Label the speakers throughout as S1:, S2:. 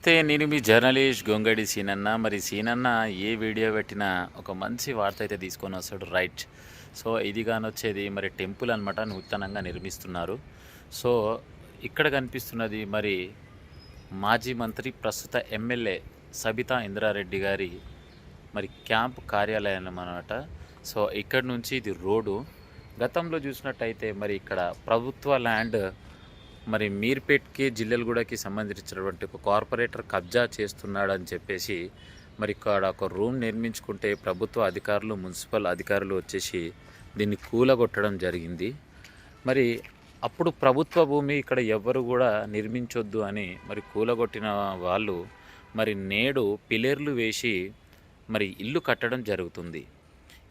S1: అయితే నేను మీ జర్నలిస్ట్ గొంగడి సీనన్న. మరి సీనన్న ఏ వీడియో పెట్టినా ఒక మంచి వార్త అయితే తీసుకొని వస్తాడు రైట్. సో ఇది కానొచ్చేది మరి టెంపుల్ అనమాట నూతనంగా నిర్మిస్తున్నారు. సో ఇక్కడ కనిపిస్తున్నది మరి మాజీ మంత్రి ప్రస్తుత ఎమ్మెల్యే సబితా ఇంద్రారెడ్డి గారి మరి క్యాంప్ కార్యాలయం అన్నమాట. సో ఇక్కడ నుంచి ఇది రోడ్డు. గతంలో చూసినట్టయితే మరి ఇక్కడ ప్రభుత్వ ల్యాండ్ మరి మీర్పేట్కి జిల్లెలగూడకి సంబంధించినటువంటి ఒక కార్పొరేటర్ కబ్జా చేస్తున్నాడని చెప్పేసి మరి ఇక్కడ ఒక రూమ్ నిర్మించుకుంటే ప్రభుత్వ అధికారులు మున్సిపల్ అధికారులు వచ్చేసి దీన్ని కూలగొట్టడం జరిగింది. మరి అప్పుడు ప్రభుత్వ భూమి ఇక్కడ ఎవ్వరు కూడా నిర్మించొద్దు అని మరి కూలగొట్టిన వాళ్ళు మరి నేడు పిల్లర్లు వేసి మరి ఇల్లు కట్టడం జరుగుతుంది.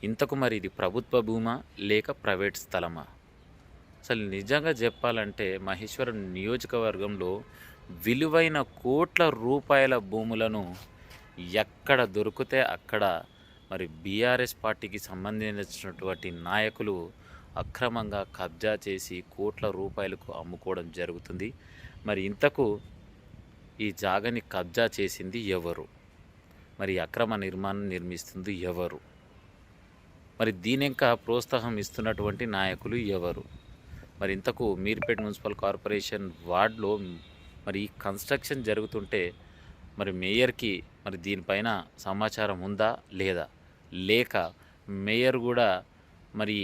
S1: ఇంతకు మరి ఇది ప్రభుత్వ భూమా లేక ప్రైవేట్ స్థలమా? అసలు నిజంగా చెప్పాలంటే మహేశ్వరం నియోజకవర్గంలో విలువైన కోట్ల రూపాయల భూములను ఎక్కడ దొరికితే అక్కడ మరి బీఆర్ఎస్ పార్టీకి సంబంధించినటువంటి నాయకులు అక్రమంగా కబ్జా చేసి కోట్ల రూపాయలకు అమ్ముకోవడం జరుగుతుంది. మరి ఇంతకు ఈ జాగని కబ్జా చేసింది ఎవరు? మరి అక్రమ నిర్మాణం నిర్మిస్తుంది ఎవరు? మరి దీని ఇంకా ప్రోత్సాహం ఇస్తున్నటువంటి నాయకులు ఎవరు? మరి ఇంతకు మీర్పేట మున్సిపల్ కార్పొరేషన్ వార్డులో మరి ఈ కన్స్ట్రక్షన్ జరుగుతుంటే మరి మేయర్కి మరి దీనిపైన సమాచారం ఉందా లేదా? లేక మేయర్ కూడా మరి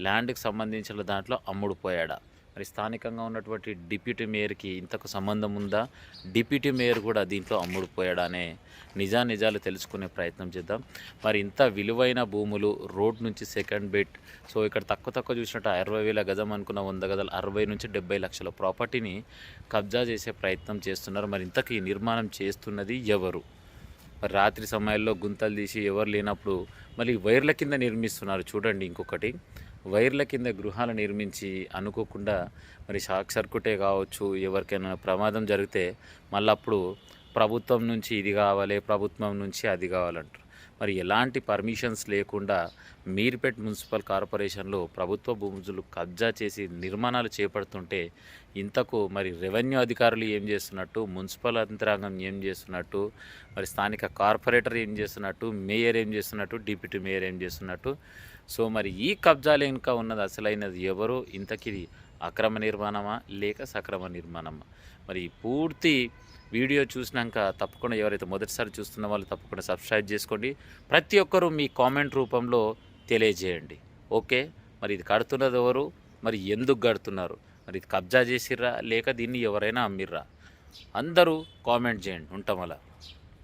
S1: ల్యాండ్కి సంబంధించిన దాంట్లో అమ్ముడుపోయాడా? మరి స్థానికంగా ఉన్నటువంటి డిప్యూటీ మేయర్కి ఇంతకు సంబంధం ఉందా? డిప్యూటీ మేయర్ కూడా దీంట్లో అమ్ముడుపోయాడనే నిజానిజాలు నిజా నిజాలు తెలుసుకునే ప్రయత్నం చేద్దాం. మరి ఇంత విలువైన భూములు రోడ్ నుంచి సెకండ్ బెట్ సో ఇక్కడ తక్కువ తక్కువ చూసినట్టు అరవై వేల గజం అనుకున్న వంద గజాలు అరవై నుంచి డెబ్బై లక్షల ప్రాపర్టీని కబ్జా చేసే ప్రయత్నం చేస్తున్నారు. మరి ఇంతకీ నిర్మాణం చేస్తున్నది ఎవరు? మరి రాత్రి సమయాల్లో గుంతలు తీసి ఎవరు లేనప్పుడు మళ్ళీ వైర్ల కింద నిర్మిస్తున్నారు. చూడండి ఇంకొకటి. వైర్ల కింద గృహాలు నిర్మించి అనుకోకుండా మరి షాక్ సర్క్యూటే కావచ్చు ఎవరికైనా ప్రమాదం జరిగితే మళ్ళీ అప్పుడు ప్రభుత్వం నుంచి ఇది కావాలి ప్రభుత్వం నుంచి అది కావాలంటారు. మరి ఎలాంటి పర్మిషన్స్ లేకుండా మీర్పేట్ మున్సిపల్ కార్పొరేషన్లో ప్రభుత్వ భూములు కబ్జా చేసి నిర్మాణాలు చేపడుతుంటే ఇంతకు మరి రెవెన్యూ అధికారులు ఏం చేస్తున్నట్టు మున్సిపల్ యంత్రాంగం ఏం చేస్తున్నట్టు మరి స్థానిక కార్పొరేటర్ ఏం చేస్తున్నట్టు మేయర్ ఏం చేస్తున్నట్టు డిప్యూటీ మేయర్ ఏం చేస్తున్నట్టు సో మరి ఈ కబ్జాలు ఇంకా ఉన్నది అసలైనది ఎవరు? ఇంతకి అక్రమ నిర్మాణమా? లేక సక్రమ నిర్మాణమా? మరి పూర్తి వీడియో చూసినాక తప్పకుండా ఎవరైతే మొదటిసారి చూస్తున్న వాళ్ళు తప్పకుండా సబ్స్క్రైబ్ చేసుకోండి. ప్రతి ఒక్కరూ మీ కామెంట్ రూపంలో తెలియజేయండి. ఓకే? మరి ఇది కడుతున్నది ఎవరు? మరి ఎందుకు కడుతున్నారు? మరి ఇది కబ్జా చేసిర్రా? లేక దీన్ని ఎవరైనా అమ్మిర్రా? అందరూ కామెంట్ చేయండి. ఉంటాం అలా.